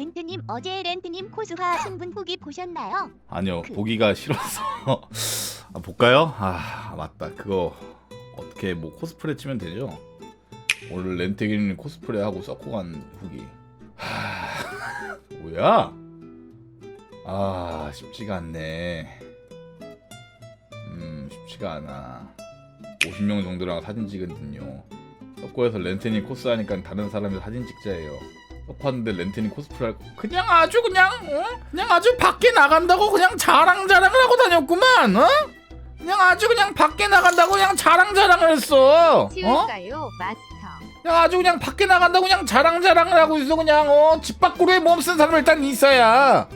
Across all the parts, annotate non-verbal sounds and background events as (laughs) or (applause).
렌트님 어제 렌트님 코스화 신분 후기 보셨나요? 아니요 그- 보기가 (laughs) 싫어서 아, 볼까요? 아 맞다 그거 어떻게 뭐 코스프레 치면 되죠? 오늘 렌테기님 코스프레 하고 썩고 간 후기 하... 뭐야? 아 쉽지가 않네 음 쉽지가 않아 50명 정도랑 사진 찍은군요 썩고에서 렌테님 코스 하니까 다른 사람이 사진 찍자예요 썩고 하는데 렌테님 코스프레 할 거 그냥 아주 그냥 어? 그냥 아주 밖에 나간다고 그냥 자랑자랑을 하고 다녔구만 어? 그냥 아주 그냥 밖에 나간다고 그냥 자랑자랑을 했어 어? 치울까요 마스터? 그냥 아주 그냥 밖에 나간다고 그냥 자랑자랑을 하고 있어 그냥 어? 집 밖으로의 몸쓴 사람 일단 있어야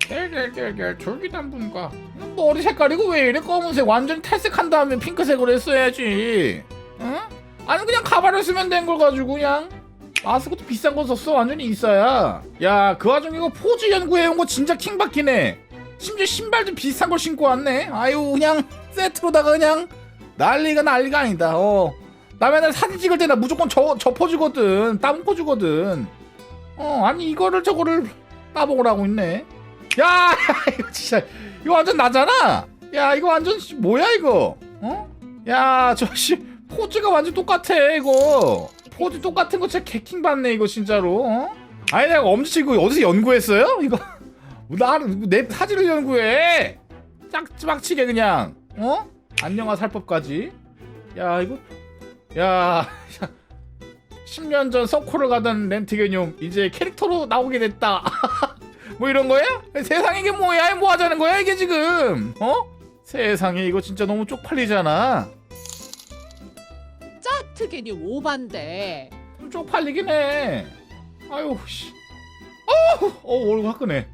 겔겔겔겔 졸기단 분과 머리 색깔 이거 왜 이래 검은색 완전히 탈색한 다음에 핑크색으로 했어야지 응? 아니 그냥 가발을 쓰면 된 걸 가지고 그냥 마스크도 비싼 거 썼어. 완전히 있어야. 야 그 와중에 이거 포즈 연구해온 거 진짜 킹받기네. 심지어 신발도 비싼 걸 신고 왔네. 아유 그냥 세트로다가 그냥 난리가 난리가 아니다. 어. 나 맨날 사진 찍을 때 나 무조건 저, 저 포즈거든. 따봉 포즈거든. 어 아니 이거를 저거를 따봉을 하고 있네. 야, 야 (laughs) 이거 진짜 이거 완전 나잖아. 야 이거 완전 씨, 뭐야 이거? 어? 야 저 씨 포즈가 완전 똑같아 이거 포즈 똑같은 거 진짜 개킹 받네 이거 진짜로 어? 아니 내가 엄지 이거 어디서 연구했어요? 이거 (laughs) 나내 사진을 연구해 짝짝치게 그냥 어? 안녕하 살법까지 야 이거 야, 야 10년 전 서코를 가던 렌트 개념 이제 캐릭터로 나오게 됐다. (laughs) 뭐 이런 거야? 세상에 이게 뭐야? 뭐 하자는 거야 이게 지금? 어? 세상에 이거 진짜 너무 쪽팔리잖아. 개념 오반데 좀 쪽팔리긴 해. 아유 씨. 어, 어 얼굴 화끈해.